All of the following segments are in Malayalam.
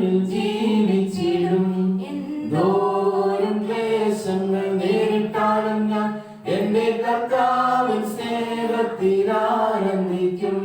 മണ്ണിൽ ജീവിച്ചിടും. എന്തോരം ക്ലേശങ്ങൾ നേരിട്ടാലും ഞാൻ എന്റെ കർത്താവിൻ സ്നേഹത്തിലാനന്ദിക്കും.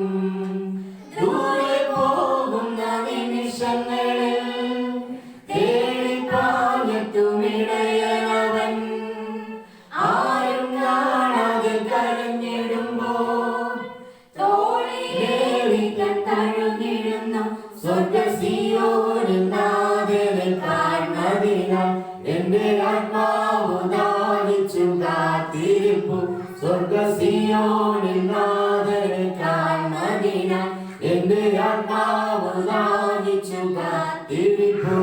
കാത്തിരിപ്പു. സ്വർഗസിയോനിൽ നാഥനെ കാണുന്നതിനാൽ എന്റെ ആത്മാവ് ദാഹിച്ചു കാത്തിരിപ്പു.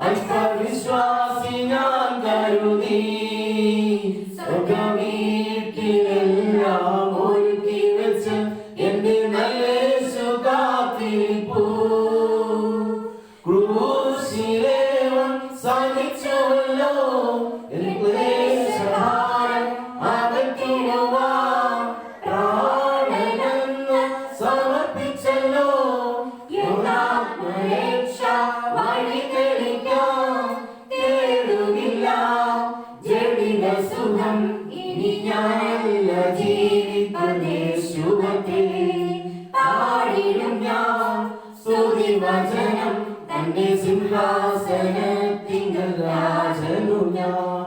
അല്പവിശ്വാസി ഞാൻ കരുതി. സുഖം ഇനി ഞാനല്ല ജീവിപ്പതേശുവത്തെ പാടിടും ഞാൻ. സ്തുതി വചനം തന്റെ സിംഹാസനത്തിങ്കൽ രാജനു ഞാൻ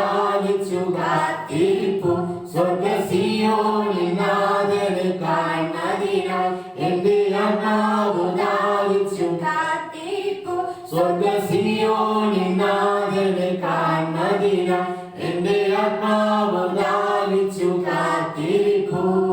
നിൽക്കും. സ്വർഗസിയോളിൽ നാഥന് കാണുന്നതിനാൽ എന്റെ അണ്ണാവ് ദാഹിച്ചു കാത്തിരിക്കും സ്വർഗസിയോളിൽ നാഥന് കാണുന്നതിനാൽ എന്റെ ആത്മാവ് ദാഹിച്ചു കാത്തിരിക്കും.